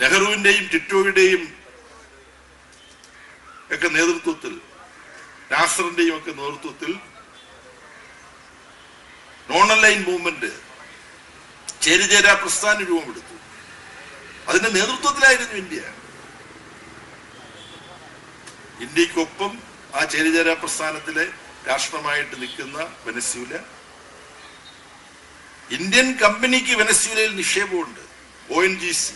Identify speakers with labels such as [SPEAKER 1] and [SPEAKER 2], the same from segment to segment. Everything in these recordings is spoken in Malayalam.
[SPEAKER 1] നെഹ്റുവിന്റെയും ടിറ്റോയുടെയും ഒക്കെ നേതൃത്വത്തിൽ നാസറിന്റെയും ഒക്കെ നേതൃത്വത്തിൽ നോൺ അലൈൻ മൂവ്മെന്റ് ചേരിചേരാ പ്രസ്ഥാനം രൂപമെടുത്തു അതിന്റെ നേതൃത്വത്തിലായിരുന്നു ഇന്ത്യ. ഇന്ത്യക്കൊപ്പം ആ ചേരിചേരാ പ്രസ്ഥാനത്തിലെ രാഷ്ട്രമായിട്ട് നിൽക്കുന്ന വെനസ്യൂല ഇന്ത്യൻ കമ്പനിക്ക് വെനസ്യൂലയിൽ നിക്ഷേപമുണ്ട് O N G C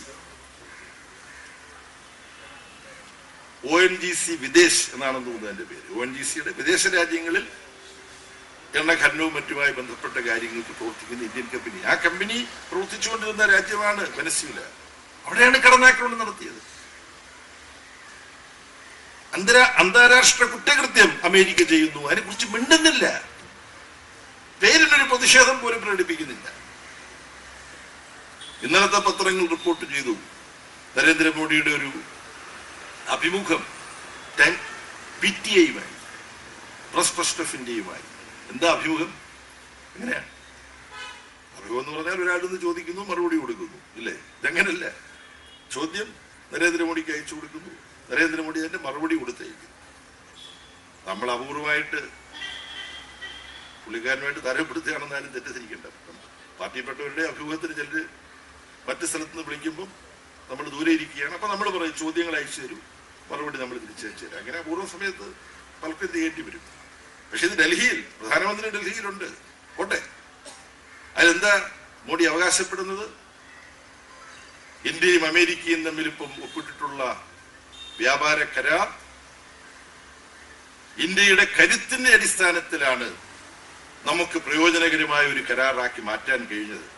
[SPEAKER 1] O N G C Videsh എന്നാണെന്ന് തോന്നുന്നു എന്റെ പേര്. ഒ എൻ ജി സിയുടെ വിദേശ രാജ്യങ്ങളിൽ എണ്ണ ഖനനവും മറ്റുമായി ബന്ധപ്പെട്ട കാര്യങ്ങൾക്ക് പ്രവർത്തിക്കുന്ന ഇന്ത്യൻ കമ്പനി. ആ കമ്പനി പ്രവർത്തിച്ചുകൊണ്ടിരുന്ന രാജ്യമാണ് വെനസ്യൂല അവിടെയാണ് കടന്നാക്രമണം നടത്തിയത്. അന്തരാ അന്താരാഷ്ട്ര കുറ്റകൃത്യം അമേരിക്ക ചെയ്യുന്നു. അതിനെക്കുറിച്ച് മിണ്ടുന്നില്ല. പേരിനൊരു പ്രതിഷേധം പോലും പ്രകടിപ്പിക്കുന്നില്ല. ഇന്നലത്തെ പത്രങ്ങൾ റിപ്പോർട്ട് ചെയ്തു. നരേന്ദ്രമോദിയുടെ ഒരു അഭിമുഖം. പി ടി ഐയുമായി പ്രസ് ട്രസ്റ്റ് ഓഫ് ഇന്ത്യയുമായി എന്താ അഭിമുഖം? എങ്ങനെയാണ് അഭിമുഖം എന്ന് പറഞ്ഞാൽ ഒരാളിന്ന് ചോദിക്കുന്നു മറുപടി കൊടുക്കുന്നു. ഇല്ലേ? ഇതങ്ങനല്ല. ചോദ്യം നരേന്ദ്രമോദിക്ക് അയച്ചു കൊടുക്കുന്നു. നരേന്ദ്രമോദി തന്നെ മറുപടി കൊടുത്തയക്കുന്നു. നമ്മൾ അപൂർവമായിട്ട് പുള്ളിക്കാരനുമായിട്ട് തരപ്പെടുത്തുകയാണെന്നാലും തെറ്റിദ്ധരിക്കേണ്ട. പാർട്ടിപ്പെട്ടവരുടെ അഭിമുഖത്തിന് ചിലർ മറ്റു സ്ഥലത്ത് നിന്ന് വിളിക്കുമ്പോൾ നമ്മൾ ദൂരെ ഇരിക്കുകയാണ്. അപ്പൊ നമ്മൾ പറയും ചോദ്യങ്ങൾ അയച്ചു തരും. മറുപടി നമ്മൾ തിരിച്ചയച്ചു തരാം. അങ്ങനെ അപൂർവ സമയത്ത് പലർക്കും ചെയ്യേണ്ടി വരും. പക്ഷെ ഇത് ഡൽഹിയിൽ പ്രധാനമന്ത്രി ഡൽഹിയിലുണ്ട്. പോട്ടെ. അതിലെന്താ മോഡി അവകാശപ്പെടുന്നത്? ഇന്ത്യയും അമേരിക്കയും തമ്മിൽ ഇപ്പം ഒപ്പിട്ടിട്ടുള്ള വ്യാപാര കരാർ ഇന്ത്യയുടെ കരുത്തിന്റെ അടിസ്ഥാനത്തിലാണ് നമുക്ക് പ്രയോജനകരമായ ഒരു കരാറാക്കി മാറ്റാൻ കഴിഞ്ഞത്.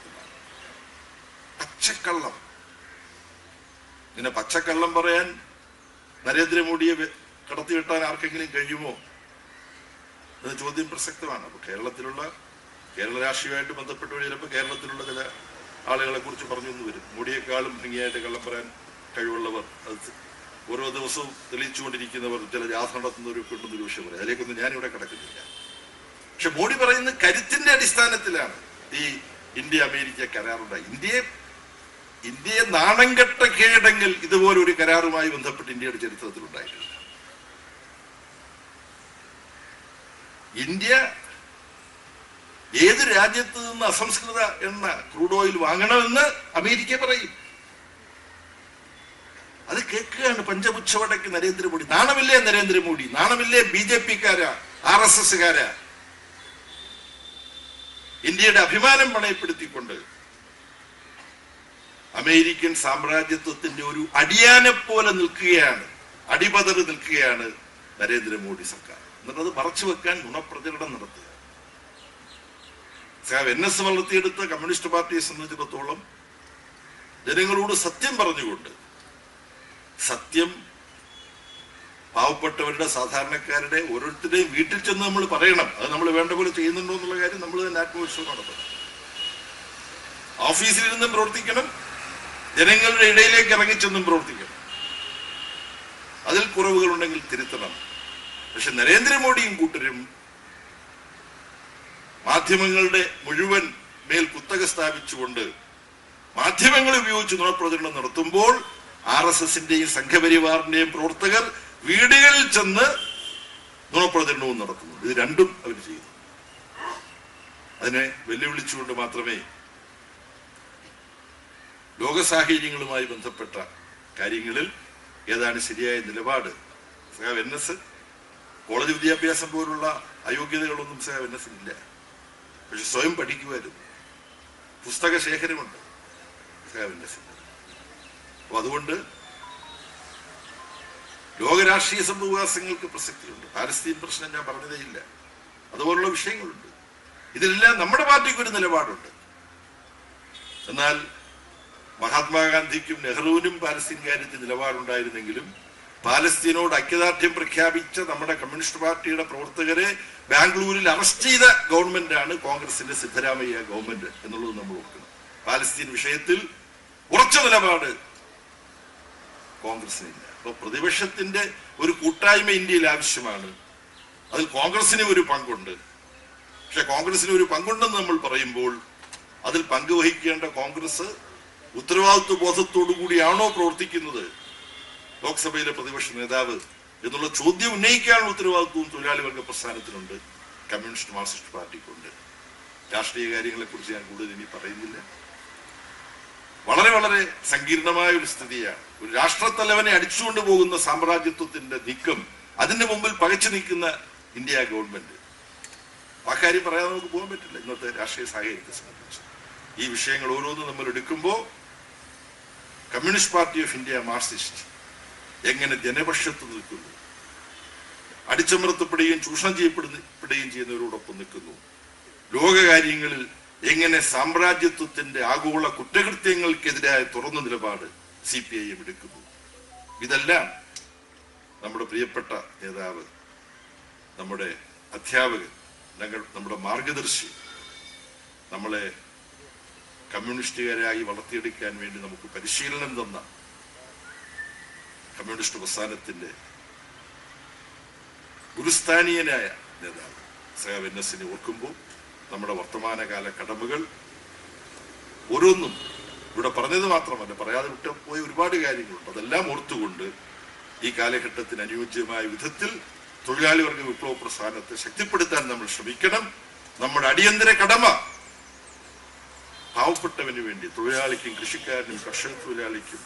[SPEAKER 1] പച്ചക്കള്ളം. പിന്നെ പച്ചക്കള്ളം പറയാൻ നരേന്ദ്രമോദിയെ കടത്തിവിട്ടാൻ ആർക്കെങ്കിലും കഴിയുമോ? എന്ന ചോദ്യം പ്രസക്തമാണ്. അപ്പൊ കേരളത്തിലുള്ള കേരള രാഷ്ട്രീയമായിട്ട് ബന്ധപ്പെട്ടവർ ചിലപ്പോൾ കേരളത്തിലുള്ള ചില ആളുകളെ കുറിച്ച് പറഞ്ഞു വരും. മോഡിയെക്കാളും ഭംഗിയായിട്ട് കള്ളം പറയാൻ കഴിവുള്ളവർ അത് ഓരോ ദിവസവും തെളിയിച്ചുകൊണ്ടിരിക്കുന്നവർ ചില ജാഥ നടത്തുന്നവരൊക്കെ ഉണ്ടെന്ന് ഒരു വിഷയം പറയാം. അതിലേക്കൊന്നും ഞാനിവിടെ കിടക്കുന്നില്ല. പക്ഷെ മോഡി പറയുന്നത് കരുത്തിന്റെ അടിസ്ഥാനത്തിലാണ് ഈ ഇന്ത്യ അമേരിക്ക കരാറുണ്ടായി. ഇന്ത്യയെ ഇന്ത്യയെ നാണം കെട്ട കീഴടങ്ങിൽ ഇതുപോലെ ഒരു കരാറുമായി ബന്ധപ്പെട്ട് ഇന്ത്യയുടെ ചരിത്രത്തിൽ ഉണ്ടായിട്ടില്ല ഇന്ത്യ ഏത് രാജ്യത്ത് നിന്ന് അസംസ്കൃത എണ്ണ ക്രൂഡ് ഓയിൽ വാങ്ങണമെന്ന് അമേരിക്ക പറയും. അത് കേൾക്കുകയാണ് പഞ്ചപുച്ഛവടക്ക് നരേന്ദ്രമോദി. നാണമില്ലേ നരേന്ദ്രമോദി? നാണമില്ലേ ബി ജെ പിക്കാരാ? ആർ എസ് എസ്സുകാരാ? ഇന്ത്യയുടെ അഭിമാനം പണയപ്പെടുത്തിക്കൊണ്ട് അമേരിക്കൻ സാമ്രാജ്യത്വത്തിന്റെ ഒരു അടിയാനെ പോലെ നിൽക്കുകയാണ് അടിപതറി നിൽക്കുകയാണ് നരേന്ദ്രമോദി സർക്കാർ. എന്നിട്ട് അത് മറച്ചു വെക്കാൻ ഗുണപ്രചരണം നടത്തുക. എൻ എസ് വളർത്തിയെടുത്ത കമ്മ്യൂണിസ്റ്റ് പാർട്ടിയെ സംബന്ധിച്ചിടത്തോളം ജനങ്ങളോട് സത്യം പറഞ്ഞുകൊണ്ട് സത്യം പാവപ്പെട്ടവരുടെ സാധാരണക്കാരുടെ ഓരോരുത്തരുടെയും വീട്ടിൽ ചെന്ന് നമ്മൾ പറയണം. അത് നമ്മൾ വേണ്ട പോലെ ചെയ്യുന്നുണ്ടോ എന്നുള്ള കാര്യം നമ്മൾ തന്നെ ആത്മവിശ്വാസം നടത്തണം. ഓഫീസിലിരുന്നും പ്രവർത്തിക്കണം. ജനങ്ങളുടെ ഇടയിലേക്ക് ഇറങ്ങിച്ചെന്നും പ്രവർത്തിക്കണം. അതിൽ കുറവുകളുണ്ടെങ്കിൽ തിരുത്തണം. പക്ഷെ നരേന്ദ്രമോദിയും കൂട്ടരും മാധ്യമങ്ങളുടെ മുഴുവൻ മേൽ കുത്തക സ്ഥാപിച്ചുകൊണ്ട് മാധ്യമങ്ങളെ ഉപയോഗിച്ച് നുണപ്രചരണം നടത്തുമ്പോൾ ആർ എസ് എസിന്റെയും സംഘപരിവാറിന്റെയും പ്രവർത്തകർ വീടുകളിൽ ചെന്ന് നുണപ്രചരണവും നടത്തുന്നു. ഇത് രണ്ടും അവർ ചെയ്യുന്നു. അതിനെ വെല്ലുവിളിച്ചുകൊണ്ട് മാത്രമേ ലോക സാഹചര്യങ്ങളുമായി ബന്ധപ്പെട്ട കാര്യങ്ങളിൽ ഏതാണ് ശരിയായ നിലപാട്? സഹാബ് എൻ എസ് കോളേജ് വിദ്യാഭ്യാസം പോലുള്ള അയോഗ്യതകളൊന്നും സഹാബ് എൻ എസ് ഇല്ല പക്ഷെ സ്വയം പഠിക്കുമായിരുന്നു പുസ്തക ശേഖരമുണ്ട് സഹാബ് എൻ എസ് അപ്പൊ അതുകൊണ്ട് ലോകരാഷ്ട്രീയ സംഭവവാസങ്ങൾക്ക് പ്രസക്തിയുണ്ട്. പാലസ്തീൻ പ്രശ്നം ഞാൻ പറഞ്ഞതേ ഇല്ല. അതുപോലുള്ള വിഷയങ്ങളുണ്ട്. ഇതിലെല്ലാം നമ്മുടെ പാർട്ടിക്ക് ഒരു നിലപാടുണ്ട്. എന്നാൽ മഹാത്മാഗാന്ധിക്കും നെഹ്റുവിനും പാലസ്തീൻ കാര്യത്തിൽ നിലപാടുണ്ടായിരുന്നെങ്കിലും പാലസ്തീനോട് ഐക്യദാർഢ്യം പ്രഖ്യാപിച്ച നമ്മുടെ കമ്മ്യൂണിസ്റ്റ് പാർട്ടിയുടെ പ്രവർത്തകരെ ബാംഗ്ലൂരിൽ അറസ്റ്റ് ചെയ്ത ഗവൺമെന്റാണ് കോൺഗ്രസിന്റെ സിദ്ധരാമയ്യ ഗവൺമെന്റ് എന്നുള്ളത് നമ്മൾ ഓർക്കണം. പാലസ്തീൻ വിഷയത്തിൽ ഉറച്ച നിലപാട് കോൺഗ്രസിനില്ല അപ്പൊ പ്രതിപക്ഷത്തിന്റെ ഒരു കൂട്ടായ്മ ഇന്ത്യയിൽ ആവശ്യമാണ്. അതിൽ കോൺഗ്രസിന് ഒരു പങ്കുണ്ട്. പക്ഷെ കോൺഗ്രസിന് ഒരു പങ്കുണ്ടെന്ന് നമ്മൾ പറയുമ്പോൾ അതിൽ പങ്കുവഹിക്കേണ്ട കോൺഗ്രസ് ഉത്തരവാദിത്വ ബോധത്തോടു കൂടിയാണോ പ്രവർത്തിക്കുന്നത്? ലോക്സഭയിലെ പ്രതിപക്ഷ നേതാവ് എന്നുള്ള ചോദ്യം ഉന്നയിക്കാനുള്ള ഉത്തരവാദിത്വവും തൊഴിലാളി വർഗ പ്രസ്ഥാനത്തിനുണ്ട്. Communist Marxist പാർട്ടിക്കുണ്ട്. രാഷ്ട്രീയ കാര്യങ്ങളെ കുറിച്ച് ഞാൻ കൂടുതൽ ഇനി പറയുന്നില്ല. വളരെ വളരെ സങ്കീർണമായ ഒരു സ്ഥിതിയാണ്. ഒരു രാഷ്ട്രത്തലവനെ അടിച്ചുകൊണ്ട് പോകുന്ന സാമ്രാജ്യത്വത്തിന്റെ നീക്കം അതിന്റെ മുമ്പിൽ പകച്ചു നിൽക്കുന്ന ഇന്ത്യ ഗവൺമെന്റ്. ആ കാര്യം പറയാതെ നമുക്ക് പോകാൻ പറ്റില്ല. ഇന്നത്തെ രാഷ്ട്രീയ സാഹചര്യത്തെ സംബന്ധിച്ച്. ഈ വിഷയങ്ങൾ ഓരോന്നും നമ്മൾ എടുക്കുമ്പോൾ communist party of India Marxist എങ്ങനെ ജനപക്ഷത്ത് നിൽക്കുന്നു? അടിച്ചമർത്തപ്പെടുകയും ചൂഷണം ചെയ്യപ്പെടുകയും ചെയ്യുന്നവരോടൊപ്പം നിൽക്കുന്നു. ലോകകാര്യങ്ങളിൽ എങ്ങനെ സാമ്രാജ്യത്വത്തിന്റെ ആഗോള കുറ്റകൃത്യങ്ങൾക്കെതിരായ തുറന്ന നിലപാട് സി പി ഐ എം എടുക്കുന്നു. ഇതെല്ലാം നമ്മുടെ പ്രിയപ്പെട്ട നേതാവ് നമ്മുടെ അധ്യാപകൻ നമ്മുടെ മാർഗദർശി നമ്മളെ കമ്മ്യൂണിസ്റ്റുകാരായി വളർത്തിയെടുക്കാൻ വേണ്ടി നമുക്ക് പരിശീലനം തന്ന കമ്മ്യൂണിസ്റ്റ് പ്രസ്ഥാനത്തിന്റെ ഗുരുസ്ഥാനീയനായ നേതാവ് സഹാബ് എൻ എസിനെ ഓർക്കുമ്പോൾ നമ്മുടെ വർത്തമാനകാല കടമകൾ ഓരോന്നും ഇവിടെ പറഞ്ഞത് മാത്രമല്ല പറയാതെ വിട്ട പോയ ഒരുപാട് കാര്യങ്ങളുണ്ട്. അതെല്ലാം ഓർത്തുകൊണ്ട് ഈ കാലഘട്ടത്തിന് അനുയോജ്യമായ വിധത്തിൽ തൊഴിലാളി വർഗ വിപ്ലവ പ്രസ്ഥാനത്തെ ശക്തിപ്പെടുത്താൻ നമ്മൾ ശ്രമിക്കണം. നമ്മുടെ അടിയന്തര കടമ പാവപ്പെട്ടവന് വേണ്ടി തൊഴിലാളിക്കും കൃഷിക്കാരനും കർഷക തൊഴിലാളിക്കും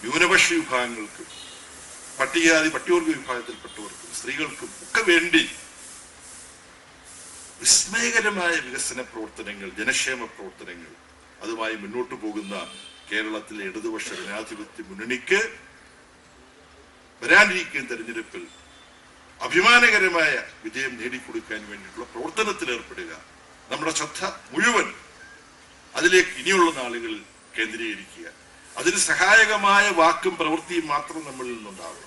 [SPEAKER 1] ന്യൂനപക്ഷ വിഭാഗങ്ങൾക്കും പട്ടികജാതി പട്ടികവർഗ വിഭാഗത്തിൽപ്പെട്ടവർക്കും സ്ത്രീകൾക്കും ഒക്കെ വേണ്ടി വിസ്മയകരമായ വികസന പ്രവർത്തനങ്ങൾ ജനക്ഷേമ പ്രവർത്തനങ്ങൾ അതുമായി മുന്നോട്ടു പോകുന്ന കേരളത്തിലെ ഇടതുപക്ഷ ജനാധിപത്യ മുന്നണിക്ക് വരാനിരിക്കുന്ന തെരഞ്ഞെടുപ്പിൽ അഭിമാനകരമായ വിജയം നേടിക്കൊടുക്കാൻ വേണ്ടിയിട്ടുള്ള പ്രവർത്തനത്തിൽ ഏർപ്പെടുക നമ്മുടെ ശ്രദ്ധ മുഴുവൻ അതിലേക്ക് ഇനിയുള്ള നാളുകളിൽ കേന്ദ്രീകരിക്കുക. അതിന് സഹായകമായ വാക്കും പ്രവൃത്തിയും മാത്രം നമ്മളിൽ നിന്നുണ്ടാവണം.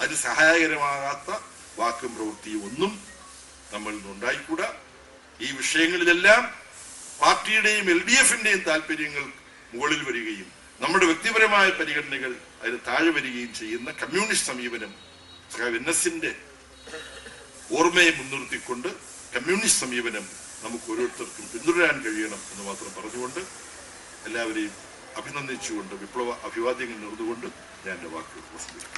[SPEAKER 1] അതിന് സഹായകരമാകാത്ത വാക്കും പ്രവൃത്തിയും ഒന്നും നമ്മളിൽ നിന്നുണ്ടായിക്കൂടാ. ഈ വിഷയങ്ങളിലെല്ലാം പാർട്ടിയുടെയും എൽ ഡി എഫിന്റെയും താല്പര്യങ്ങൾ മുകളിൽ വരികയും നമ്മുടെ വ്യക്തിപരമായ പരിഗണനകൾ അതിന് താഴെ വരികയും ചെയ്യുന്ന കമ്മ്യൂണിസ്റ്റ് സമീപനം എൻ എസിന്റെ ഓർമ്മയെ മുൻനിർത്തിക്കൊണ്ട് കമ്മ്യൂണിസ്റ്റ് സമീപനം നമുക്ക് ഓരോരുത്തർക്കും പിന്തുടരാൻ കഴിയണം എന്ന് മാത്രം പറഞ്ഞുകൊണ്ട് എല്ലാവരെയും അഭിനന്ദിച്ചുകൊണ്ട് വിപ്ലവ അഭിവാദ്യങ്ങൾ നേർന്നുകൊണ്ട് ഞാൻ എന്റെ വാക്കുകൾ പ്രസംഗിക്കും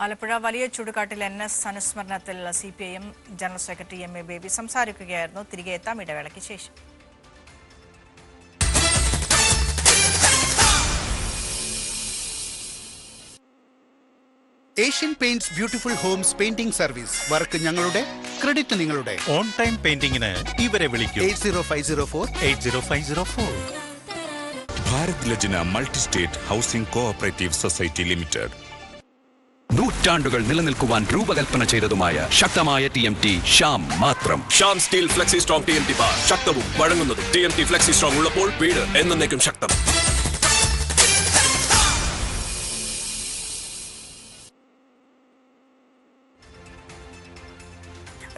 [SPEAKER 2] ആലപ്പുഴ വലിയ ചുടുകാട്ടിൽ N S അനുസ്മരണത്തിൽ C P I M general secretary M A Baby സംസാരിക്കുകയായിരുന്നു. തിരികെ എത്താം ഇടവേളയ്ക്ക് ശേഷം.
[SPEAKER 3] Asian Paints beautiful homes painting service work ഞങ്ങളുടെ ക്രെഡിറ്റ് നിങ്ങളുടെ.
[SPEAKER 4] ഓൺ ടൈം പെയിന്റിംഗിന് ഇവരെ വിളിക്കൂ.
[SPEAKER 3] Eight zero five zero four.
[SPEAKER 4] Eight zero five zero four.
[SPEAKER 5] Bharat Lajna multi state housing cooperative society limited.
[SPEAKER 6] നൂറ്റാണ്ടുകൾ നിലനിൽക്കുവാൻ രൂപകൽപ്പന ചെയ്തതുമായ ശക്തമായ ടി എം ടി ഷാം മാത്രം.
[SPEAKER 7] Shyam steel flexi strong T M T bar ശക്തവും വഴങ്ങുന്നതും. T M T flexi strong ഉള്ളപ്പോൾ വീട് എന്നേക്കും ശക്തം.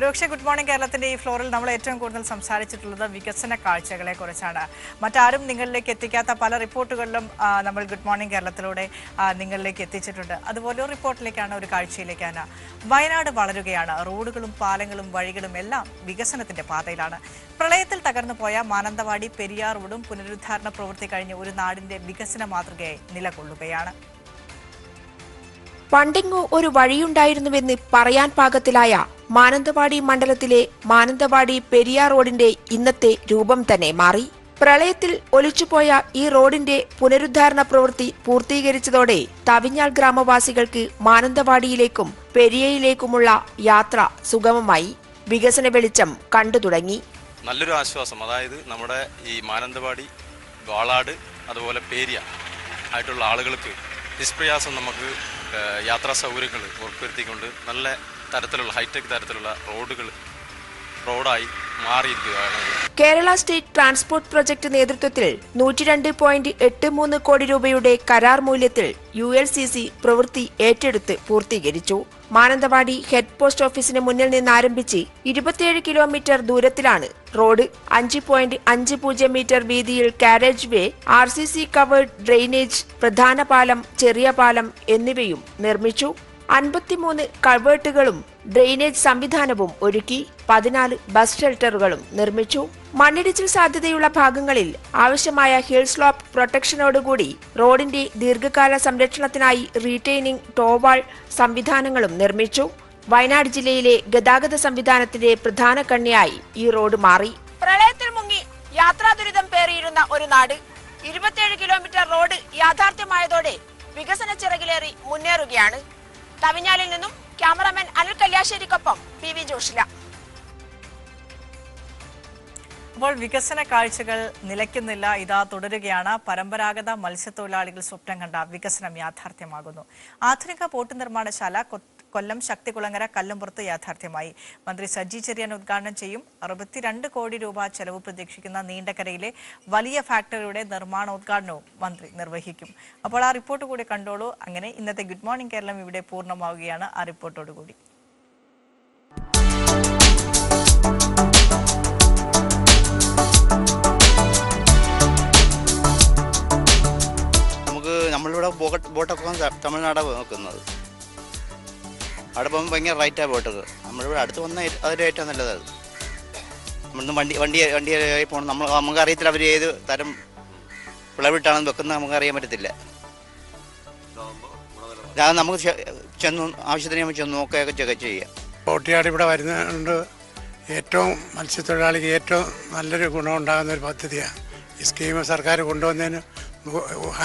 [SPEAKER 2] രോക്ഷ ഗുഡ് മോർണിംഗ് കേരളത്തിന്റെ ഈ ഫ്ലോറിൽ നമ്മൾ ഏറ്റവും കൂടുതൽ സംസാരിച്ചിട്ടുള്ളത് വികസന കാഴ്ചകളെ കുറിച്ചാണ്. മറ്റാരും നിങ്ങളിലേക്ക് എത്തിക്കാത്ത പല റിപ്പോർട്ടുകളിലും നമ്മൾ ഗുഡ് മോർണിംഗ് കേരളത്തിലൂടെ നിങ്ങളിലേക്ക് എത്തിച്ചിട്ടുണ്ട്. അതുപോലെ ഒരു റിപ്പോർട്ടിലേക്കാണ് ഒരു കാഴ്ചയിലേക്കാണ് വയനാട് വളരുകയാണ്. റോഡുകളും പാലങ്ങളും വഴികളും എല്ലാം വികസനത്തിന്റെ പാതയിലാണ്. പ്രളയത്തിൽ തകർന്നു പോയ മാനന്തവാടി പെരിയാർ റോഡും പുനരുദ്ധാരണ പ്രവൃത്തി കഴിഞ്ഞ് ഒരു നാടിന്റെ വികസന മാതൃകയായി നിലകൊള്ളുകയാണ്.
[SPEAKER 8] പണ്ടെങ്ങോ ഒരു വഴിയുണ്ടായിരുന്നുവെന്ന് പറയാൻ പാകത്തിലായ മാനന്തവാടി മണ്ഡലത്തിലെ മാനന്തവാടി പെരിയാർ റോഡിന്റെ ഇന്നത്തെ രൂപം തന്നെ മാറി. പ്രളയത്തിൽ ഒലിച്ചുപോയ ഈ റോഡിന്റെ പുനരുദ്ധാരണ പ്രവൃത്തി പൂർത്തീകരിച്ചതോടെ തവിഞ്ഞാൽ ഗ്രാമവാസികൾക്ക് മാനന്തവാടിയിലേക്കും പെരിയയിലേക്കുമുള്ള യാത്ര സുഗമമായി. വികസന വെളിച്ചം കണ്ടു തുടങ്ങി.
[SPEAKER 9] നല്ലൊരു ആശ്വാസം. അതായത് നമ്മുടെ ഈ മാനന്തവാടി വാളാട് അതുപോലെ പേരിയ ആയിട്ടുള്ള ആളുകൾക്ക് നിഷ്പ്രയാസം നമുക്ക് യാത്രാ സൗകര്യങ്ങൾ ഉറപ്പുവരുത്തിക്കൊണ്ട് നല്ല തരത്തിലുള്ള ഹൈടെക് തരത്തിലുള്ള റോഡുകൾ റോഡായി മാറിയിരിക്കുകയാണ്.
[SPEAKER 8] കേരള സ്റ്റേറ്റ് ട്രാൻസ്പോർട്ട് പ്രൊജക്ട് നേതൃത്വത്തിൽ നൂറ്റിരണ്ട് പോയിന്റ് എട്ട് മൂന്ന് കോടി രൂപയുടെ കരാർ മൂല്യത്തിൽ യു എൽ സി സി പ്രവൃത്തി ഏറ്റെടുത്ത് പൂർത്തീകരിച്ചു. മാനന്തവാടി ഹെഡ് പോസ്റ്റ് ഓഫീസിന് മുന്നിൽ നിന്ന് ആരംഭിച്ച് ഇരുപത്തിയേഴ് കിലോമീറ്റർ ദൂരത്തിലാണ് റോഡ് അഞ്ച് പോയിന്റ് അഞ്ച് പൂജ്യം മീറ്റർ വീതിയിൽ carriageway R C C covered drainage പ്രധാന പാലം ചെറിയ പാലം എന്നിവയും നിർമ്മിച്ചു. അൻപത്തിമൂന്ന് കൾവേർട്ടുകളും ഡ്രെയിനേജ് സംവിധാനവും ഒരുക്കി പതിനാല് ബസ് ഷെൽട്ടറുകളും നിർമ്മിച്ചു. മണ്ണിടിച്ചിൽ സാധ്യതയുള്ള ഭാഗങ്ങളിൽ ആവശ്യമായ ഹിൽ സ്ലോപ്പ് പ്രൊട്ടക്ഷനോടുകൂടി റോഡിന്റെ ദീർഘകാല സംരക്ഷണത്തിനായി റീറ്റെയിനിംഗ് ടോവാൾ സംവിധാനങ്ങളും നിർമ്മിച്ചു. വയനാട് ജില്ലയിലെ ഗതാഗത സംവിധാനത്തിന്റെ പ്രധാന കണ്ണിയായി ഈ റോഡ് മാറി. പ്രളയത്തിൽ മുങ്ങി യാത്രാ ദുരിതം പേറിയിരുന്ന ഒരു നാട്. ഇരുപത്തിയേഴ് കിലോമീറ്റർ റോഡ് യാഥാർത്ഥ്യമായതോടെ വികസന ചിറകിലേറി മുന്നേറുകയാണ്. തവിഞ്ഞാലിൽ നിന്നും ക്യാമറാമാൻ അനിൽ കല്യാശ്ശേരിക്കൊപ്പം പി വി ജോഷില.
[SPEAKER 2] അപ്പോൾ വികസന കാഴ്ചകൾ നിലയ്ക്കുന്നില്ല ഇതാ തുടരുകയാണ്. പരമ്പരാഗത മത്സ്യത്തൊഴിലാളികൾ സ്വപ്നം കണ്ട വികസനം യാഥാർത്ഥ്യമാകുന്നു. ആധുനിക പോട്ട് നിർമ്മാണശാല കൊല്ലം ശക്തികുളങ്ങര കല്ലുംപുറത്ത് യാഥാർത്ഥ്യമായി. മന്ത്രി സജി ചെറിയാൻ ഉദ്ഘാടനം ചെയ്യും. അറുപത്തിരണ്ട് കോടി രൂപ ചെലവ് പ്രതീക്ഷിക്കുന്ന നീണ്ടകരയിലെ വലിയ ഫാക്ടറിയുടെ നിർമ്മാണോദ്ഘാടനവും മന്ത്രി നിർവഹിക്കും. അപ്പോൾ ആ റിപ്പോർട്ട് കൂടി കണ്ടോളൂ. അങ്ങനെ ഇന്നത്തെ ഗുഡ് മോർണിംഗ് കേരളം ഇവിടെ പൂർണമാവുകയാണ്. ആ റിപ്പോർട്ടോടുകൂടി
[SPEAKER 10] നമ്മളിവിടെ ബോട്ട് ബോട്ടൊക്കെ തമിഴ്നാടാണ് നോക്കുന്നത്. അവിടെ പോകുമ്പോൾ ഭയങ്കര റൈറ്റാണ് പോയിട്ടത്. നമ്മളിവിടെ അടുത്ത് വന്ന അതിന്റെ ഏറ്റവും നല്ലത് അത്. നമ്മളിന്ന് വണ്ടി വണ്ടി വണ്ടിയായി പോകണം നമ്മൾ നമുക്ക് അറിയത്തില്ല അവർ ഏത് തരം വിളവിട്ടാണെന്ന് വെക്കുന്നത് നമുക്ക് അറിയാൻ പറ്റത്തില്ല. അത് നമുക്ക് ചെന്ന് ആവശ്യത്തിന് നമ്മൾ ചെന്ന് നോക്കുകയൊക്കെ ചെക്ക് ചെയ്യാം.
[SPEAKER 11] ബോട്ടിയാട് ഇവിടെ വരുന്നതുകൊണ്ട് ഏറ്റവും മത്സ്യത്തൊഴിലാളിക്ക് ഏറ്റവും നല്ലൊരു ഗുണമുണ്ടാകുന്ന ഒരു പദ്ധതിയാണ് ഈ സ്കീം സർക്കാർ കൊണ്ടുവന്നതിന്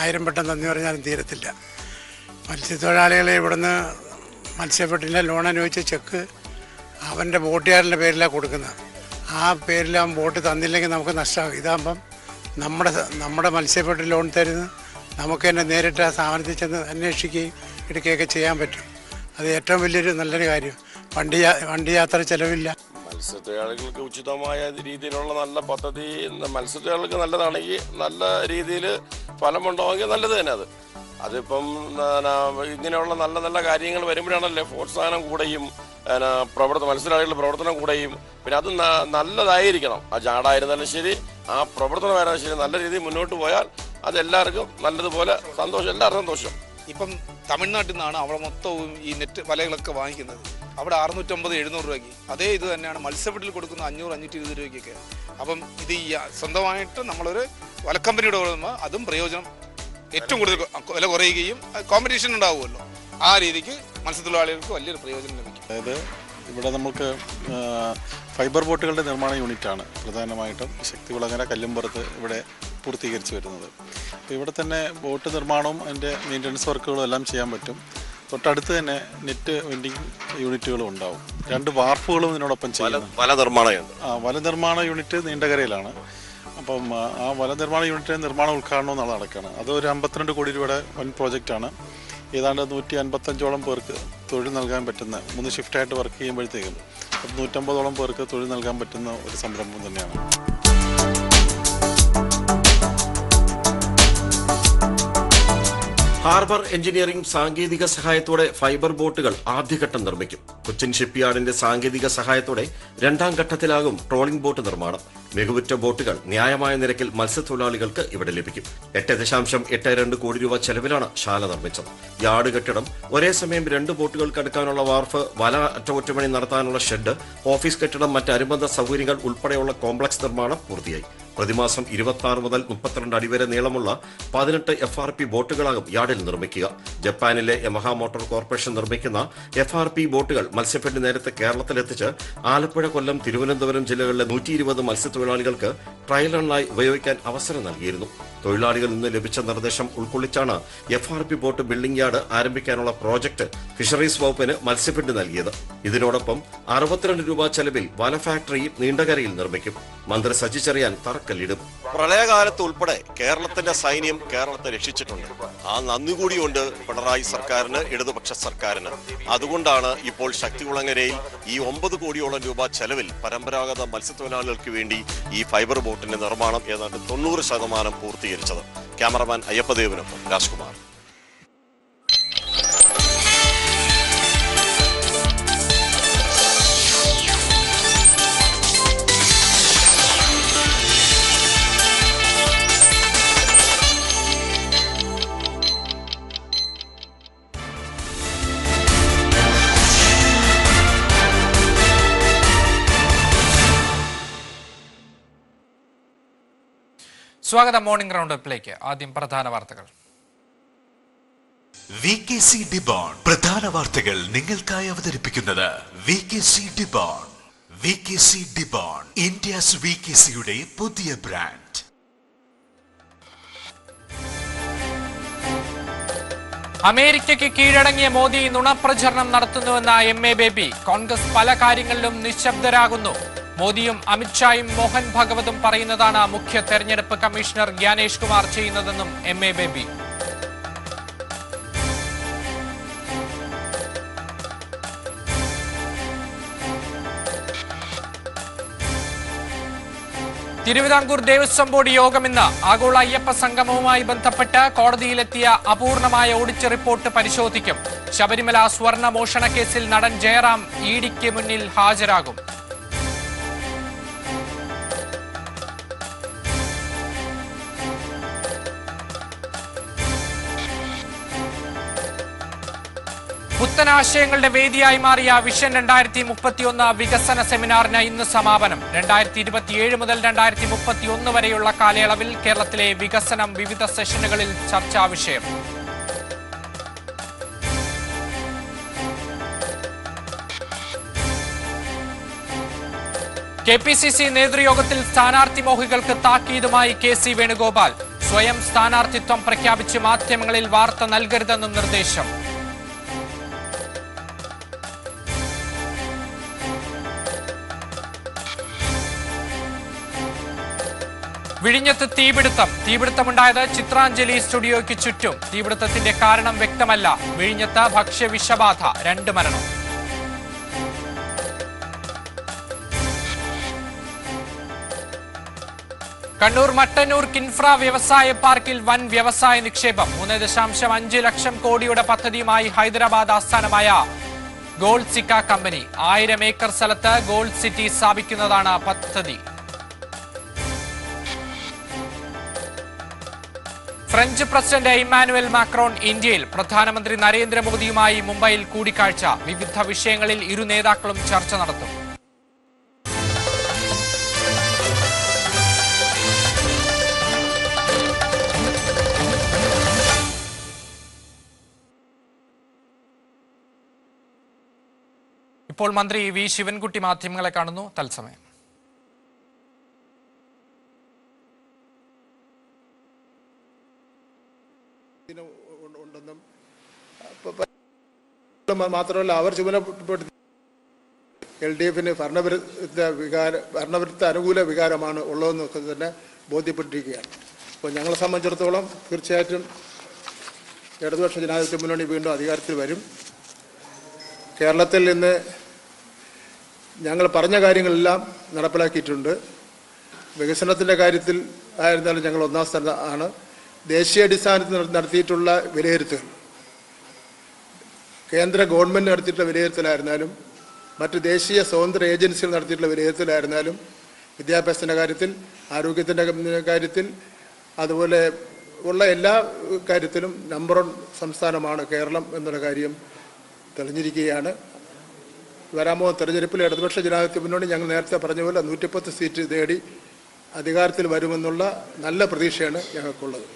[SPEAKER 11] ആയിരം പെട്ടെന്ന് നന്ദി പറഞ്ഞാലും തീരത്തില്ല. മത്സ്യത്തൊഴിലാളികളെ ഇവിടുന്ന് മത്സ്യഫെഡിന്റെ ലോൺ അനുവദിച്ച ചെക്ക് അവന്റെ ബോട്ടുകാരന്റെ പേരിലാണ് കൊടുക്കുന്നത്. ആ പേരിൽ അവൻ ബോട്ട് തന്നില്ലെങ്കിൽ നമുക്ക് നഷ്ടമാകും. ഇതാകുമ്പം നമ്മുടെ നമ്മുടെ മത്സ്യഫെഡ് ലോൺ തരുന്നു നമുക്ക് തന്നെ നേരിട്ട് ആ സ്ഥാപനത്തിൽ ചെന്ന് അന്വേഷിക്കുകയും എടുക്കുകയൊക്കെ ചെയ്യാൻ പറ്റും. അത് ഏറ്റവും വലിയൊരു നല്ലൊരു കാര്യം. വണ്ടി വണ്ടി യാത്ര ചിലവില്ല.
[SPEAKER 12] മത്സ്യത്തൊഴിലാളികൾക്ക് ഉചിതമായ രീതിയിലുള്ള നല്ല പദ്ധതി മത്സ്യത്തൊഴിലാളികൾക്ക് നല്ലതാണെങ്കിൽ നല്ല രീതിയിൽ ഫലമുണ്ടാവുമെങ്കിൽ നല്ലത് തന്നെ അത്. അതിപ്പം ഇങ്ങനെയുള്ള നല്ല നല്ല കാര്യങ്ങൾ വരുമ്പോഴാണല്ലേ പ്രോത്സാഹനം കൂടെയും പ്രവർത്തന മത്സരാളികളുടെ പ്രവർത്തനം കൂടെയും. പിന്നെ അത് നല്ലതായിരിക്കണം. ആ ജാടായിരുന്നാലും ശരി ആ പ്രവർത്തനമായിരുന്നാലും ശരി നല്ല രീതിയിൽ മുന്നോട്ട് പോയാൽ അതെല്ലാവർക്കും നല്ലതുപോലെ സന്തോഷം എല്ലാവർക്കും സന്തോഷം.
[SPEAKER 13] ഇപ്പം തമിഴ്നാട്ടിൽ നിന്നാണ് അവിടെ മൊത്തവും ഈ നെറ്റ് വലകളൊക്കെ വാങ്ങിക്കുന്നത്. അവിടെ അറുന്നൂറ്റമ്പത് എഴുന്നൂറ് രൂപയ്ക്ക്. അതേ ഇത് തന്നെയാണ് മത്സ്യഫെഡിൽ കൊടുക്കുന്ന അഞ്ഞൂറ് അഞ്ഞൂറ്റി ഇരുപത് രൂപയ്ക്കൊക്കെ അപ്പം ഇത് ഈ സ്വന്തമായിട്ട് നമ്മളൊരു വലക്കമ്പനിയുടെ കൊടുക്കുമ്പോൾ അതും പ്രയോജനം ഏറ്റവും കൂടുതൽ വില കുറയുകയും കോമ്പറ്റീഷൻ ഉണ്ടാവുമല്ലോ. ആ രീതിക്ക് മത്സ്യത്തൊഴിലാളികൾക്ക് വലിയൊരു പ്രയോജനം ലഭിക്കും.
[SPEAKER 14] അതായത് ഇവിടെ നമുക്ക് ഫൈബർ ബോട്ടുകളുടെ നിർമ്മാണ യൂണിറ്റാണ് പ്രധാനമായിട്ടും ശക്തികുളങ്ങര കല്ലുംപുറത്ത് ഇവിടെ പൂർത്തീകരിച്ച് വരുന്നത്. അപ്പോൾ ഇവിടെ തന്നെ ബോട്ട് നിർമ്മാണവും അതിന്റെ മെയിന്റനൻസ് വർക്കുകളും എല്ലാം ചെയ്യാൻ പറ്റും. തൊട്ടടുത്ത് തന്നെ നെറ്റ് വെൻഡിങ് യൂണിറ്റുകളും ഉണ്ടാവും. രണ്ട് വാർപ്പുകളും ഇതിനോടൊപ്പം ചെയ്യാം
[SPEAKER 12] വല നിർമ്മാണ
[SPEAKER 14] വല നിർമ്മാണ യൂണിറ്റ് നീണ്ടകരയിലാണ്. അപ്പം ആ, വന നിർമ്മാണ യൂണിറ്റിന്റെ നിർമ്മാണ ഉദ്ഘാടനവും നാളെ നടക്കുകയാണ്. അത് ഒരു അമ്പത്തിരണ്ട് കോടി രൂപയുടെ വൻ പ്രോജക്റ്റാണ് ഏതാണ്ട് നൂറ്റി അൻപത്തഞ്ചോളം പേർക്ക് തൊഴിൽ നൽകാൻ പറ്റുന്ന മൂന്ന് ഷിഫ്റ്റായിട്ട് വർക്ക് ചെയ്യുമ്പോഴത്തേക്കും നൂറ്റമ്പതോളം പേർക്ക് തൊഴിൽ നൽകാൻ പറ്റുന്ന ഒരു സംരംഭം തന്നെയാണ്.
[SPEAKER 15] ഹാർബർ എഞ്ചിനീയറിംഗ് സാങ്കേതിക സഹായത്തോടെ ഫൈബർ ബോട്ടുകൾ ആദ്യഘട്ടം നിർമ്മിക്കും. കൊച്ചിൻ ഷിപ്പ്യാർഡിന്റെ സാങ്കേതിക സഹായത്തോടെ രണ്ടാം ഘട്ടത്തിലാകും ട്രോളിംഗ് ബോട്ട് നിർമ്മാണം. മികവുറ്റ ബോട്ടുകൾ ന്യായമായ നിരക്കിൽ മത്സ്യത്തൊഴിലാളികൾക്ക് ഇവിടെ ലഭിക്കും. എട്ട് ദശാംശം എട്ട് രണ്ട് കോടി രൂപ ചെലവിലാണ് ശാല നിർമ്മിച്ചത്. യാർഡ് കെട്ടിടം ഒരേ സമയം രണ്ട് ബോട്ടുകൾക്ക് അടുക്കാനുള്ള വാർഫ് വല അറ്റകുറ്റപ്പണി നടത്താനുള്ള ഷെഡ് ഓഫീസ് കെട്ടിടം മറ്റ് അനുബന്ധ സൗകര്യങ്ങൾ ഉൾപ്പെടെയുള്ള കോംപ്ലക്സ് നിർമ്മാണം പൂർത്തിയായി. പ്രതിമാസം ഇരുപത്തി മുതൽ മുപ്പത്തിരണ്ട് അടിവരെ നീളമുള്ള പതിനെട്ട് എഫ് ആർ പി ബോട്ടുകളാകും യാർഡിൽ നിർമ്മിക്കുക. ജപ്പാനിലെ യമഹ മോട്ടോർ കോർപ്പറേഷൻ നിർമ്മിക്കുന്ന എഫ് ആർ പി ബോട്ടുകൾ മത്സ്യഫെഡ് നേരത്തെ കേരളത്തിലെത്തിച്ച് ആലപ്പുഴ കൊല്ലം തിരുവനന്തപുരം ജില്ലകളിലെ നൂറ്റി ഇരുപത് മത്സ്യത്തൊഴിലാളികൾക്ക് ട്രയൽ റണ്ണായി ഉപയോഗിക്കാൻ അവസരം നൽകിയിരുന്നു. തൊഴിലാളികളിൽ നിന്ന് ലഭിച്ച നിർദ്ദേശം ഉൾക്കൊള്ളിച്ചാണ് F R P boat building yard ആരംഭിക്കാനുള്ള പ്രോജക്ട് ഫിഷറീസ് വകുപ്പിന് മത്സ്യഫെഡ് നൽകിയത്. ഇതിനോടൊപ്പം അറുപത്തിരണ്ട് രൂപ ചെലവിൽ വല ഫാക്ടറി നീണ്ടകരയിൽ നിർമ്മിക്കും. മന്ത്രി സജി ചെറിയാൻ തറക്കല്ലിടും.
[SPEAKER 16] പ്രളയകാലത്ത് ഉൾപ്പെടെ കേരളത്തിന്റെ സൈന്യം കേരളത്തെ രക്ഷിച്ചിട്ടുണ്ട്. ആ നന്ദി കൂടിയുണ്ട് പിണറായി സർക്കാരിന് ഇടതുപക്ഷ സർക്കാരിന്. അതുകൊണ്ടാണ് ഇപ്പോൾ ശക്തികുളങ്ങരയിൽ ഈ ഒമ്പത് കോടിയോളം രൂപ ചെലവിൽ പരമ്പരാഗത മത്സ്യത്തൊഴിലാളികൾക്ക് വേണ്ടി ഈ ഫൈബർ ബോട്ടിന്റെ നിർമ്മാണം ഏതാണ്ട് തൊണ്ണൂറ് ശതമാനം പൂർത്തീകരിച്ചത് ക്യാമറമാൻ അയ്യപ്പദേവിനൊപ്പം രാജ്കുമാർ.
[SPEAKER 17] സ്വാഗതം മോർണിംഗ് റൗണ്ട് റൗണ്ടപ്പിലേക്ക് ആദ്യം പ്രധാന വാർത്തകൾ.
[SPEAKER 18] വി കെ സി ഡിബോൺ പ്രധാന വാർത്തകൾ നിങ്ങൾക്കായി അവതരിപ്പിക്കുന്നത് V K C Debon V K C Debon India's V K സിയുടെ പുതിയ ബ്രാൻഡ്.
[SPEAKER 17] അമേരിക്കയ്ക്ക് കീഴടങ്ങിയ മോദി നുണപ്രചരണം നടത്തുന്നുവെന്ന എം എ ബേബി കോൺഗ്രസ് പല കാര്യങ്ങളിലും നിശബ്ദരാകുന്നു. മോദിയും അമിത്ഷായും മോഹൻ ഭഗവതും പറയുന്നതാണ് മുഖ്യ തെരഞ്ഞെടുപ്പ് കമ്മീഷണർ ജ്ഞാനേഷ് കുമാർ ചെയ്യുന്നതെന്നും M A Baby Thiruvithamkoor Devaswom board യോഗം ഇന്ന് ആഗോള അയ്യപ്പ സംഗമവുമായി ബന്ധപ്പെട്ട് കോടതിയിലെത്തിയ അപൂർണമായ ഓഡിറ്റ് റിപ്പോർട്ട് പരിശോധിക്കും. ശബരിമല സ്വർണ മോഷണ കേസിൽ നടൻ ജയറാം ഇഡിക്ക് മുന്നിൽ ഹാജരാകും. പുത്തനാശയങ്ങളുടെ വേദിയായി മാറിയ വിഷൻ രണ്ടായിരത്തി മുപ്പത്തിയൊന്ന് വികസന സെമിനാറിന് ഇന്ന് സമാപനം. രണ്ടായിരത്തി ഇരുപത്തിയേഴ് മുതൽ രണ്ടായിരത്തി മുപ്പത്തിയൊന്ന് വരെയുള്ള കാലയളവിൽ കേരളത്തിലെ വികസനം വിവിധ സെഷനുകളിൽ ചർച്ചാ വിഷയം. കെ പി സി സി നേതൃയോഗത്തിൽ സ്ഥാനാർത്ഥി മോഹികൾക്ക് താക്കീതുമായി കെ സി വേണുഗോപാൽ. സ്വയം സ്ഥാനാർത്ഥിത്വം പ്രഖ്യാപിച്ച് മാധ്യമങ്ങളിൽ വാർത്ത നൽകരുതെന്നും നിർദ്ദേശം. വിഴിഞ്ഞത്ത് തീപിടുത്തം. തീപിടുത്തമുണ്ടായത് ചിത്രാഞ്ജലി സ്റ്റുഡിയോയ്ക്ക് ചുറ്റും. തീപിടുത്തത്തിന്റെ കാരണം വ്യക്തമല്ല. വിഴിഞ്ഞത്ത് ഭക്ഷ്യവിഷബാധ. രണ്ട് മരണം. കണ്ണൂർ മട്ടന്നൂർ കിൻഫ്ര വ്യവസായ പാർക്കിൽ വൻ വ്യവസായ നിക്ഷേപം. മൂന്ന് ദശാംശം അഞ്ച് ലക്ഷം കോടിയുടെ പദ്ധതിയുമായി ഹൈദരാബാദ് ആസ്ഥാനമായ ഗോൾഡ് സിക്ക കമ്പനി. ആയിരം ഏക്കർ സ്ഥലത്ത് ഗോൾഡ് സിറ്റി സ്ഥാപിക്കുന്നതാണ് പദ്ധതി. ഫ്രഞ്ച് പ്രസിഡന്റ് ഇമ്മാനുവൽ മാക്രോൺ ഇന്ത്യയിൽ പ്രധാനമന്ത്രി നരേന്ദ്രമോദിയുമായി മുംബൈയിൽ കൂടിക്കാഴ്ച. വിവിധ വിഷയങ്ങളിൽ ഇരു നേതാക്കളും ചർച്ച നടത്തും. ഇപ്പോൾ മന്ത്രി വി ശിവൻകുട്ടി മാധ്യമങ്ങളെ കാണുന്നു. തത്സമയം
[SPEAKER 19] ഉണ്ടെന്നും പ- മാത്രമല്ല അവർ ചുമതലപ്പെടുത്തി എൽ ഡി എഫിന് ഭരണവിരുദ്ധ വികാര ഭരണവിരുദ്ധ അനുകൂല വികാരമാണ് ഉള്ളതെന്നൊക്കെ തന്നെ ബോധ്യപ്പെട്ടിരിക്കുകയാണ്. അപ്പോൾ ഞങ്ങളെ സംബന്ധിച്ചിടത്തോളം തീർച്ചയായിട്ടും ഇടതുപക്ഷ ജനാധിപത്യ മുന്നണി വീണ്ടും അധികാരത്തിൽ വരും. കേരളത്തിൽ ഇന്ന് ഞങ്ങൾ പറഞ്ഞ കാര്യങ്ങളെല്ലാം നടപ്പിലാക്കിയിട്ടുണ്ട്. വികസനത്തിന്റെ കാര്യത്തിൽ ആയിരുന്നാലും ഞങ്ങൾ ഒന്നാം ആണ്. ദേശീയ അടിസ്ഥാനത്തിൽ നടത്തിയിട്ടുള്ള വിലയിരുത്തൽ. കേന്ദ്ര ഗവൺമെന്റ് നടത്തിയിട്ടുള്ള വിലയിരുത്തലായിരുന്നാലും മറ്റ് ദേശീയ സ്വതന്ത്ര ഏജൻസികൾ നടത്തിയിട്ടുള്ള വിലയിരുത്തലായിരുന്നാലും വിദ്യാഭ്യാസത്തിന്റെ കാര്യത്തിൽ ആരോഗ്യത്തിന്റെ കാര്യത്തിൽ അതുപോലെ ഉള്ള എല്ലാ കാര്യത്തിലും നമ്പർ വൺ സംസ്ഥാനമാണ് കേരളം എന്നുള്ള കാര്യം തെളിഞ്ഞിരിക്കുകയാണ്. വരാമോ തെരഞ്ഞെടുപ്പിൽ ഇടതുപക്ഷ ജനാധിപത്യ മുന്നോട്ട് ഞങ്ങൾ നേരത്തെ പറഞ്ഞ പോലെ നൂറ്റിപ്പത്ത് സീറ്റ് നേടി അധികാരത്തിൽ വരുമെന്നുള്ള നല്ല പ്രതീക്ഷയാണ് ഞങ്ങൾക്കുള്ളത്.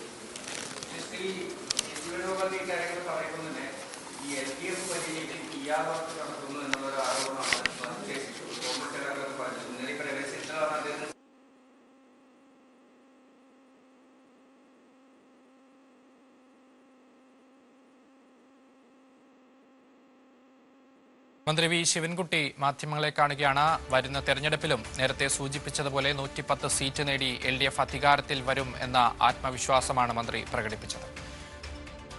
[SPEAKER 17] മന്ത്രി വി ശിവൻകുട്ടി മാധ്യമങ്ങളെ കാണുകയാണ്. വരുന്ന തെരഞ്ഞെടുപ്പിലും നേരത്തെ സൂചിപ്പിച്ചതുപോലെ നൂറ്റിപ്പത്ത് സീറ്റ് നേടി എൽ ഡി എഫ് അധികാരത്തിൽ വരും എന്ന ആത്മവിശ്വാസമാണ് മന്ത്രി പ്രകടിപ്പിച്ചത്.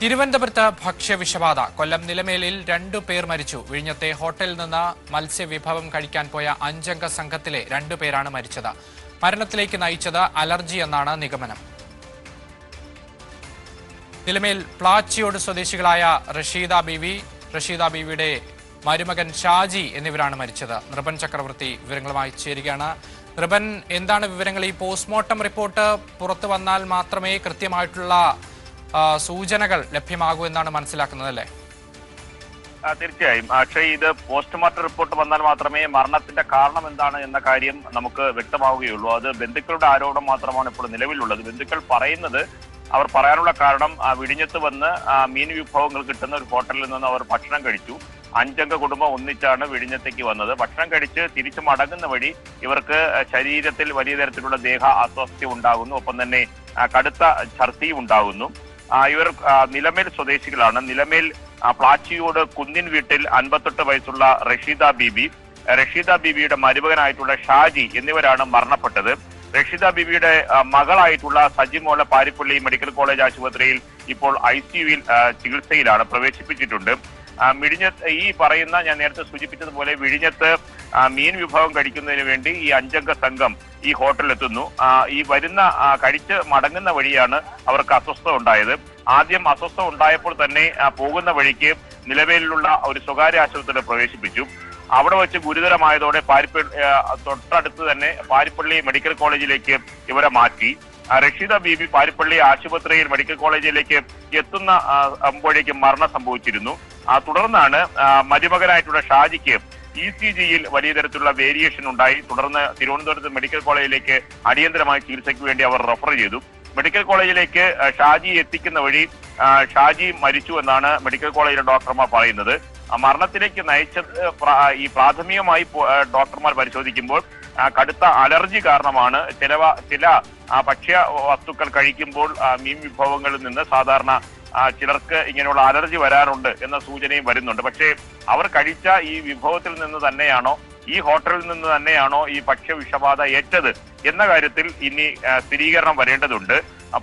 [SPEAKER 17] തിരുവനന്തപുരത്ത് ഭക്ഷ്യവിഷബാധ. കൊല്ലം നിലമേലിൽ രണ്ടു പേർ മരിച്ചു. വിഴിഞ്ഞത്തെ ഹോട്ടലിൽ നിന്ന് മത്സ്യവിഭവം കഴിക്കാൻ പോയ അഞ്ചംഗ സംഘത്തിലെ രണ്ടു പേരാണ് മരിച്ചത്. മരണത്തിലേക്ക് നയിച്ചത് അലർജി എന്നാണ് നിഗമനം. നിലമേൽ പ്ലാച്ചിയോട് സ്വദേശികളായ റഷീദ ബീവി റഷീദ ബീവിയുടെ മരുമകൻ ഷാജി എന്നിവരാണ് മരിച്ചത്. നൃപൻ ചക്രവർത്തി വിവരങ്ങളുമായി ചേരുകയാണ്. നൃപൻ എന്താണ് വിവരങ്ങൾ? ഈ പോസ്റ്റ്മോർട്ടം റിപ്പോർട്ട് പുറത്തു വന്നാൽ മാത്രമേ കൃത്യമായിട്ടുള്ള സൂചനകൾ ലഭ്യമാകൂ എന്നാണ് മനസ്സിലാക്കുന്നത് അല്ലേ?
[SPEAKER 20] തീർച്ചയായും. പക്ഷേ ഇത് പോസ്റ്റ്മോർട്ടം റിപ്പോർട്ട് വന്നാൽ മാത്രമേ മരണത്തിന്റെ കാരണം എന്താണ് എന്ന കാര്യം നമുക്ക് വ്യക്തമാവുകയുള്ളൂ. അത് ബന്ധുക്കളുടെ ആരോപണം മാത്രമാണ് ഇപ്പോൾ നിലവിലുള്ളത്. ബന്ധുക്കൾ പറയുന്നത് അവർ പറയാനുള്ള കാരണം വിഴിഞ്ഞത്ത് വന്ന് മീൻ വിഭവങ്ങൾ കിട്ടുന്ന ഒരു ഹോട്ടലിൽ നിന്ന് അവർ ഭക്ഷണം കഴിച്ചു. അഞ്ചംഗ കുടുംബം ഒന്നിച്ചാണ് വിഴിഞ്ഞത്തേക്ക് വന്നത്. ഭക്ഷണം കഴിച്ച് തിരിച്ചു മടങ്ങുന്ന വഴി ഇവർക്ക് ശരീരത്തിൽ വലിയ തരത്തിലുള്ള ദേഹ അസ്വസ്ഥ ഉണ്ടാകുന്നു. ഒപ്പം തന്നെ കടുത്ത ഛർദിയും ഉണ്ടാകുന്നു. ഇവർ നിലമേൽ സ്വദേശികളാണ്. നിലമേൽ പ്ലാച്ചിയോട് കുന്നിൻ വീട്ടിൽ അൻപത്തെട്ട് വയസ്സുള്ള റഷീദ ബിബി. റഷീദ ബിബിയുടെ മരുമകനായിട്ടുള്ള ഷാജി എന്നിവരാണ് മരണപ്പെട്ടത്. റഷീദ ബിബിയുടെ മകളായിട്ടുള്ള സജിമോള പാരിപ്പള്ളി മെഡിക്കൽ കോളേജ് ആശുപത്രിയിൽ ഇപ്പോൾ ഐ ചികിത്സയിലാണ് പ്രവേശിപ്പിച്ചിട്ടുണ്ട്. വിഴിഞ്ഞത്ത് ഈ പറയുന്ന ഞാൻ നേരത്തെ സൂചിപ്പിച്ചതുപോലെ വിഴിഞ്ഞത്ത് മീൻ വിഭവം കഴിക്കുന്നതിന് വേണ്ടി ഈ അഞ്ചംഗ സംഘം ഈ ഹോട്ടലിലെത്തുന്നു. ഈ വരുന്ന കഴിച്ച് മടങ്ങുന്ന വഴിയാണ് അവർക്ക് അസ്വസ്ഥത ഉണ്ടായത്. ആദ്യം അസ്വസ്ഥ ഉണ്ടായപ്പോൾ തന്നെ പോകുന്ന വഴിക്ക് നിലവിലുള്ള ഒരു സ്വകാര്യ ആശുപത്രിയിൽ പ്രവേശിപ്പിച്ചു. അവിടെ വെച്ച് ഗുരുതരമായതോടെ പാരിപ്പള്ളി തൊട്ടടുത്ത് തന്നെ പാരിപ്പള്ളി മെഡിക്കൽ കോളേജിലേക്ക് ഇവരെ മാറ്റി. റഷീദ ബീബി പാരിപ്പള്ളി ആശുപത്രിയിൽ മെഡിക്കൽ കോളേജിലേക്ക് എത്തുന്ന അമ്പോഴേക്കും മരണം സംഭവിച്ചിരുന്നു. തുടർന്നാണ് മരുമകനായിട്ടുള്ള ഷാജിക്ക് ഇ സി ജിയിൽ വലിയ തരത്തിലുള്ള വേരിയേഷൻ ഉണ്ടായി. തുടർന്ന് തിരുവനന്തപുരത്ത് മെഡിക്കൽ കോളേജിലേക്ക് അടിയന്തരമായി ചികിത്സയ്ക്ക് വേണ്ടി അവർ റെഫർ ചെയ്തു. മെഡിക്കൽ കോളേജിലേക്ക് ഷാജി എത്തിക്കുന്ന വഴി ഷാജി മരിച്ചു എന്നാണ് മെഡിക്കൽ കോളേജിലെ ഡോക്ടർമാർ പറയുന്നത്. മരണത്തിലേക്ക് നയിച്ചത് ഈ പ്രാഥമികമായി ഡോക്ടർമാർ പരിശോധിക്കുമ്പോൾ കടുത്ത അലർജി കാരണമാണ് ചില ചില ഭക്ഷ്യ വസ്തുക്കൾ കഴിക്കുമ്പോൾ മീൻ വിഭവങ്ങളിൽ നിന്ന് സാധാരണ ചിലർക്ക് ഇങ്ങനെയുള്ള അലർജി വരാറുണ്ട് എന്ന സൂചനയും വരുന്നുണ്ട്. പക്ഷേ അവർ കഴിച്ച ഈ വിഭവത്തിൽ നിന്ന് തന്നെയാണോ ഈ ഹോട്ടലിൽ നിന്ന് തന്നെയാണോ ഈ ഭക്ഷ്യവിഷബാധ ഏറ്റത് എന്ന കാര്യത്തിൽ ഇനി സ്ഥിരീകരണം വരേണ്ടതുണ്ട്.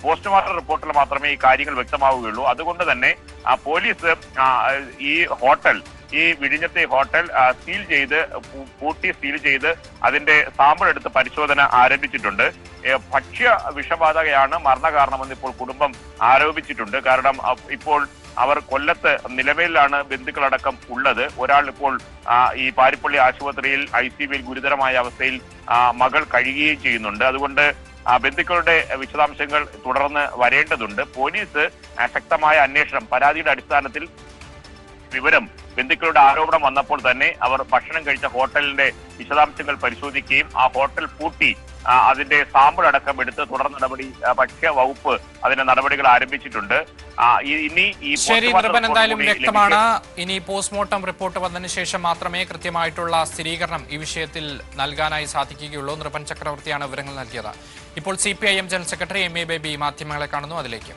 [SPEAKER 20] പോസ്റ്റ്മോർട്ടം റിപ്പോർട്ടിൽ മാത്രമേ ഈ കാര്യങ്ങൾ വ്യക്തമാവുകയുള്ളൂ. അതുകൊണ്ട് തന്നെ പോലീസ് ഈ ഹോട്ടൽ ഈ വിഴിഞ്ഞത്തെ ഹോട്ടൽ സീൽ ചെയ്ത് പൂട്ടി സീൽ ചെയ്ത് അതിന്റെ സാമ്പിൾ എടുത്ത് പരിശോധന ആരംഭിച്ചിട്ടുണ്ട്. ഭക്ഷ്യ വിഷബാധകയാണ് മരണകാരണമെന്ന് ഇപ്പോൾ കുടുംബം ആരോപിച്ചിട്ടുണ്ട്. കാരണം ഇപ്പോൾ അവർ കൊല്ലത്ത് നിലവിലാണ് ബന്ധുക്കളടക്കം ഉള്ളത്. ഒരാൾ ഇപ്പോൾ ഈ പാരിപ്പള്ളി ആശുപത്രിയിൽ ഐ സി ബിയിൽ ഗുരുതരമായ അവസ്ഥയിൽ മകൾ കഴിയുകയും ചെയ്യുന്നുണ്ട്. അതുകൊണ്ട് ബന്ധുക്കളുടെ വിശദാംശങ്ങൾ തുടർന്ന് വരേണ്ടതുണ്ട്. പോലീസ് ശക്തമായ അന്വേഷണം പരാതിയുടെ അടിസ്ഥാനത്തിൽ വിവരം ബന്ധുക്കളുടെ ആരോപണം വന്നപ്പോൾ തന്നെ അവർ ഭക്ഷണം കഴിച്ച ഹോട്ടലിന്റെ വിശദാംശങ്ങൾ പരിശോധിക്കുകയും ആ ഹോട്ടൽ പൂട്ടി അതിന്റെ സാമ്പിൾ അടക്കം എടുത്ത് തുടർ നടപടി ഭക്ഷ്യ വകുപ്പ് അതിന്റെ നടപടികൾ ആരംഭിച്ചിട്ടുണ്ട്. ഇനി ഈ
[SPEAKER 17] ശരി എന്തായാലും വ്യക്തമാണ്. ഇനി പോസ്റ്റ്മോർട്ടം റിപ്പോർട്ട് വന്നതിന് ശേഷം മാത്രമേ കൃത്യമായിട്ടുള്ള സ്ഥിരീകരണം ഈ വിഷയത്തിൽ നൽകാനായി സാധിക്കുകയുള്ളൂ. നൃപൻ ചക്രവർത്തിയാണ് വിവരങ്ങൾ നൽകിയത്. ഇപ്പോൾ C general secretary M A Baby മാധ്യമങ്ങളെ കാണുന്നു. അതിലേക്ക്.